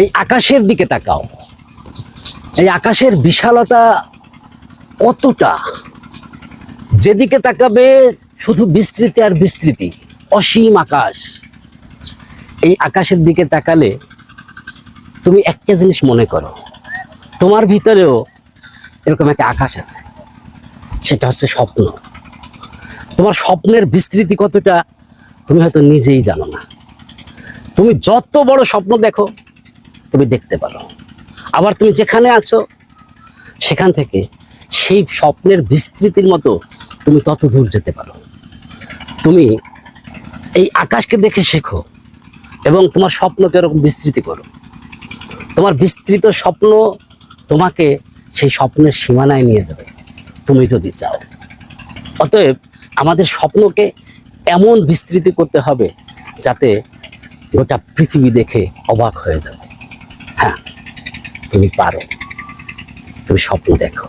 এই আকাশের দিকে তাকাও। এই আকাশের বিশালতা কতটা? যেদিকে তাকাবে শুধু বিস্তৃতি আর বিস্তৃতি, অসীম আকাশ। এই আকাশের দিকে তাকালে তুমি একটা জিনিস মনে করো, তোমার ভিতরেও এরকম একটা আকাশ আছে। সেটা হচ্ছে স্বপ্ন। তোমার স্বপ্নের বিস্তৃতি কতটা, তুমি হয়তো নিজেই জানো না। তুমি যত বড় স্বপ্ন দেখো তুমি দেখতে পারো। আবার তুমি যেখানে আছো, সেখান থেকে সেই স্বপ্নের বিস্তৃতির মতো তুমি তত দূর যেতে পারো। তুমি এই আকাশকে দেখে শেখো এবং তোমার স্বপ্নকে এরকম বিস্তৃতি করো। তোমার বিস্তৃত স্বপ্ন তোমাকে সেই স্বপ্নের সীমানায় নিয়ে যাবে। তুমি যদি চাও। অতএব আমাদের স্বপ্নকে এমন বিস্তৃতি করতে হবে যাতে গোটা পৃথিবী দেখে অবাক হয়ে যাবে। তুমি পারো। তুমি স্বপ্ন দেখো।